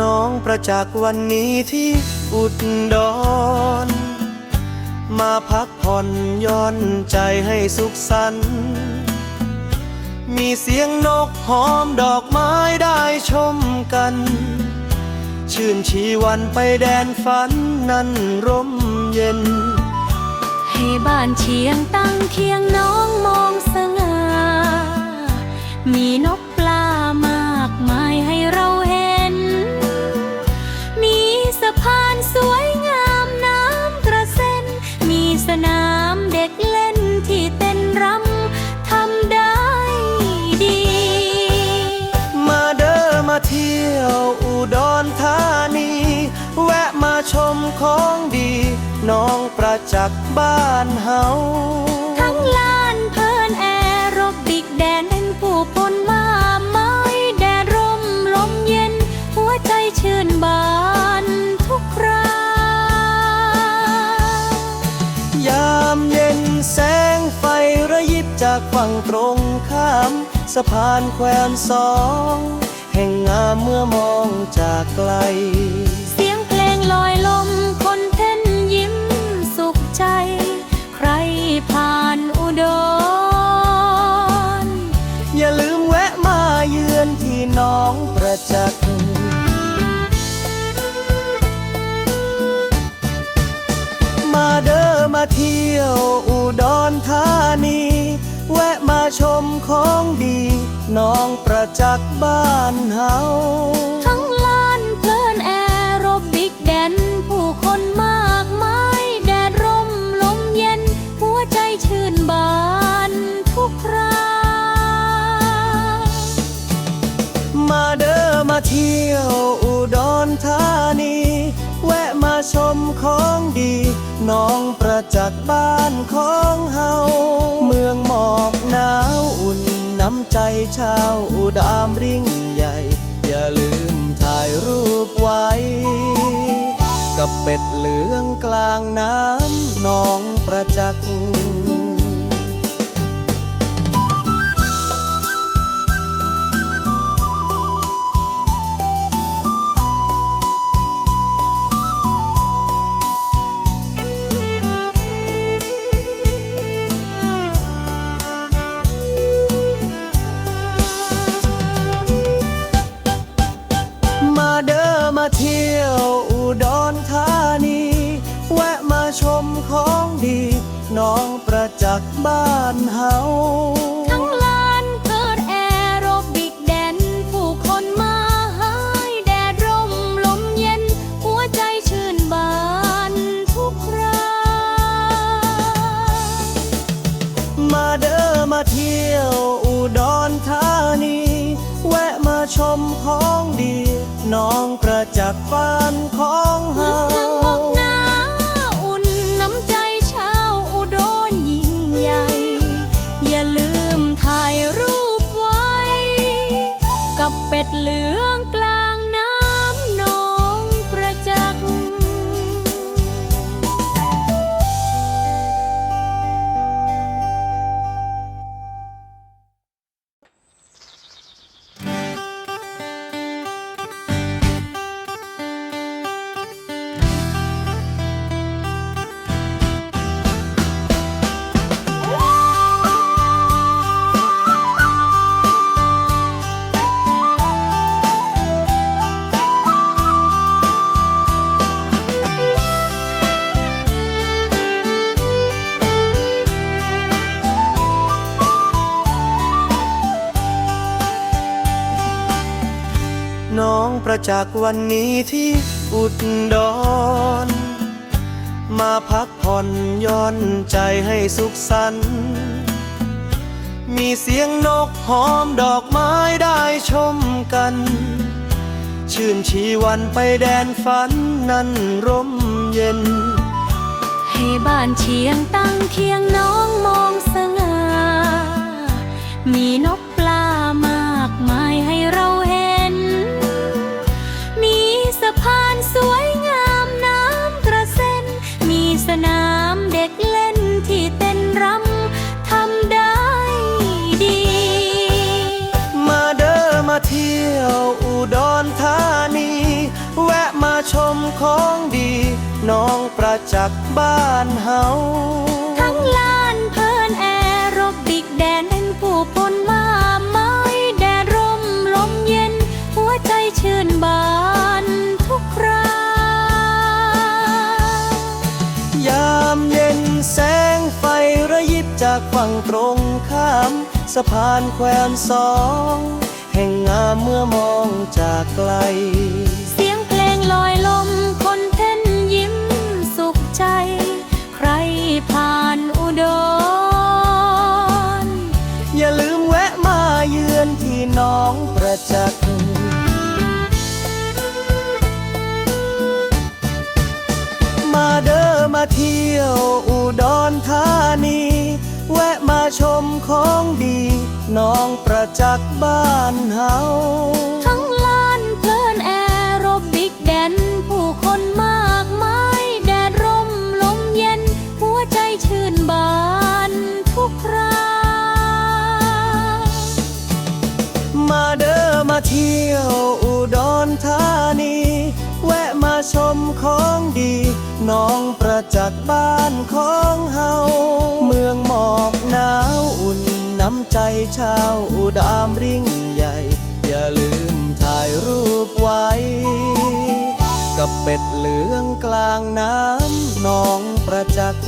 น้องประจักษ์วันนี้ที่อุดดรมาพักผ่อนย่อนใจให้สุขสันต์มีเสียงนกหอมดอกไม้ได้ชมกัน ชื่นชีวันไปแดนฝันนั้นร่มเย็น ให้บ้านเชียงตั้งเคียงน้องมองสง่ามีนก ประจักษ์บ้านเฮาทั้งลานเพลินแอโรบิกแดนเป็นผู้พลมาไม้แดดร่มลมเย็น หัวใจชื่นบานทุกครายามเย็นแสงไฟระยิบจากฝั่งตรงข้าม สะพานแควนสอง แห่งงามเมื่อมองจากไกล มาเที่ยวอุดรธานี แวะมาชมของดี น้องประจักษ์บ้านเฮา ชมของดี น้องประจักษ์บ้านของเฮา เมืองหมอกหนาวอุ่นน้ำใจชาวอุดามริ่งใหญ่ อย่าลืมถ่ายรูปไว้ กับเป็ดเหลืองกลางน้ำน้องประจักษ์ ประจักษ์บ้านเฮาทั้งลานเพลินแอโรบิกแดน ผู้คนมาหายแดดร่มลมเย็น หัวใจชื่นบานทุกครามาเด้อมาเที่ยวอุดรธานี แวะมาชมของดี น้องประจักษ์บ้านของเฮาเมืองบอกหนา กับเป็ดเหลือง น้องประจักษ์วันนี้ที่อุดดรมาพักผ่อนย่อนใจให้สุขสันต์มีเสียงนกหอมดอกไม้ได้ชมกัน ชื่นชีวันไปแดนฝันนั้นร่มเย็น ให้บ้านเชียงตั้งเคียงน้องมอง ประจักษ์บ้านเฮาทั้งลานเพลินแอโรบิกแดนเป็นผู้พลมาไม้แดดร่มลมเย็น หัวใจชื่นบานทุกครายามเย็นแสงไฟระยิบจากฝั่งตรงข้าม สะพานแควนสอง แห่งงามเมื่อมองจากไกล จักมาเด้อมาเที่ยวอุดรธานี แวะมาชมของดีน้องประจักษ์บ้านเฮาทั้งลานเพลินแอโรบิกแดนผู้คนมา ชมของดี น้องประจักษ์บ้านของเฮา เมืองหมอกหนาวอุ่นน้ำใจชาวอุดามริ่งใหญ่ อย่าลืมถ่ายรูปไว้ กับเป็ดเหลืองกลางน้ำน้องประจักษ์